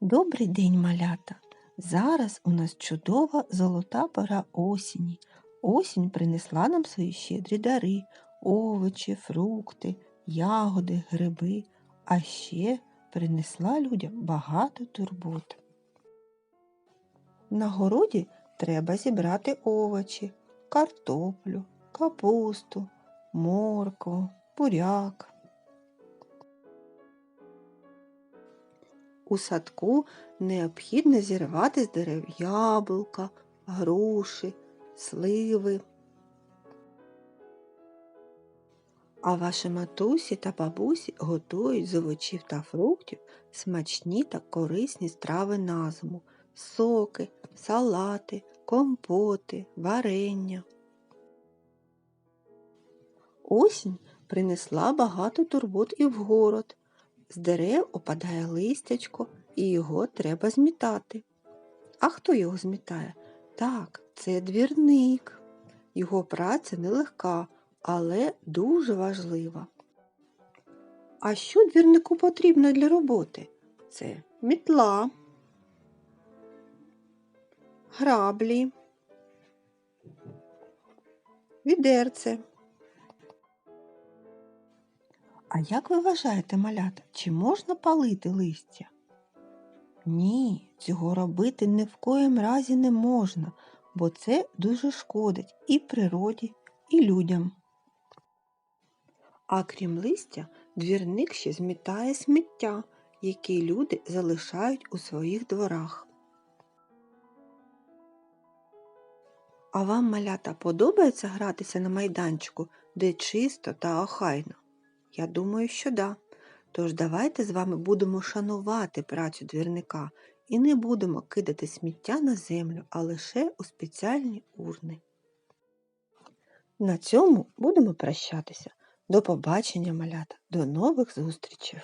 Добрий день, малята! Зараз у нас чудова золота пора осені. Осінь принесла нам свої щедрі дари, овочі, фрукти, ягоди, гриби, а ще принесла людям багато турбот. На городі треба зібрати овочі, картоплю, капусту, моркву, буряк. У садку необхідно зірвати з дерев яблука, груші, сливи. А ваші матусі та бабусі готують з овочів та фруктів смачні та корисні страви на зиму, соки, салати, компоти, варення. Осінь принесла багато турбот і в город. З дерев опадає листячко, і його треба змітати. А хто його змітає? Так, це двірник. Його праця нелегка, але дуже важлива. А що двірнику потрібно для роботи? Це мітла, граблі, відерце. А як ви вважаєте, малята, чи можна палити листя? Ні, цього робити ні в коїм разі не можна, бо це дуже шкодить і природі, і людям. А крім листя, двірник ще змітає сміття, які люди залишають у своїх дворах. А вам, малята, подобається гратися на майданчику, де чисто та охайно? Я думаю, що да. Тож давайте з вами будемо шанувати працю двірника і не будемо кидати сміття на землю, а лише у спеціальні урни. На цьому будемо прощатися. До побачення, малята, до нових зустрічей!